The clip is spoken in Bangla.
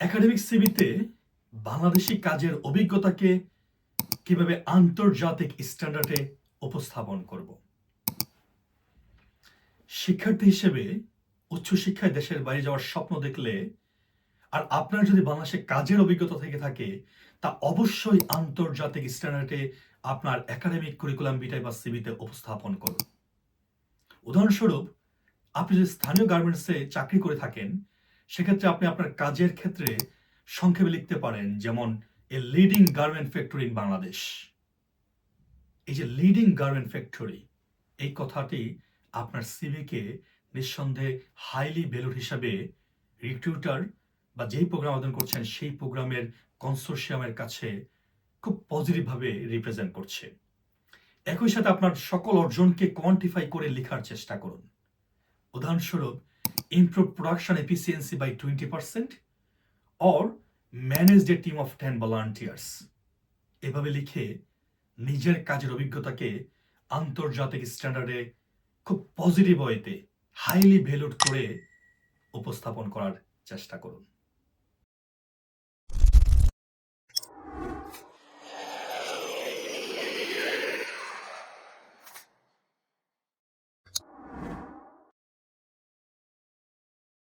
একাডেমিক সিবিতে বাংলাদেশি কাজের অভিজ্ঞতাকে কীভাবে আন্তর্জাতিক স্ট্যান্ডার্ডে উপস্থাপন করব? শিক্ষার্থী হিসেবে উচ্চশিক্ষায় দেশের বাইরে যাওয়ার স্বপ্ন দেখলে আর আপনার যদি বাংলাদেশে কাজের অভিজ্ঞতা থেকে থাকে, তা অবশ্যই আন্তর্জাতিক স্ট্যান্ডার্ডে আপনার একাডেমিক কারিকুলাম বিটাই বা সিবিতে উপস্থাপন করুন। উদাহরণস্বরূপ, আপনি যদি স্থানীয় গার্মেন্টসে চাকরি করে থাকেন সেক্ষেত্রে আপনি আপনার কাজের ক্ষেত্রে সংক্ষেপে লিখতে পারেন, যেমন a leading garment factory in Bangladesh এই যে লিডিং গার্মেন্ট ফ্যাক্টরি এই কথাটি আপনার সিভিকে নিঃসন্দেহে হাইলি ভ্যালুড হিসাবে রিক্রুটার বা যেই প্রোগ্রাম আবেদন করছেন, সেই প্রোগ্রামের কনসোর্শিয়ামের কাছে খুব পজিটিভভাবে রিপ্রেজেন্ট করছে। একই সাথে আপনার সকল অর্জনকে কোয়ান্টিফাই করে লেখার চেষ্টা করুন। উদাহরণস্বরূপ improve production efficiency by 20% or manage a team of 10 volunteers এভাবে লিখে নিজের কাজের অভিজ্ঞতাকে আন্তর্জাতিক স্ট্যান্ডার্ডে খুব পজিটিভ ওয়েতে হাইলি ভ্যালুড করে উপস্থাপন করার চেষ্টা করুন।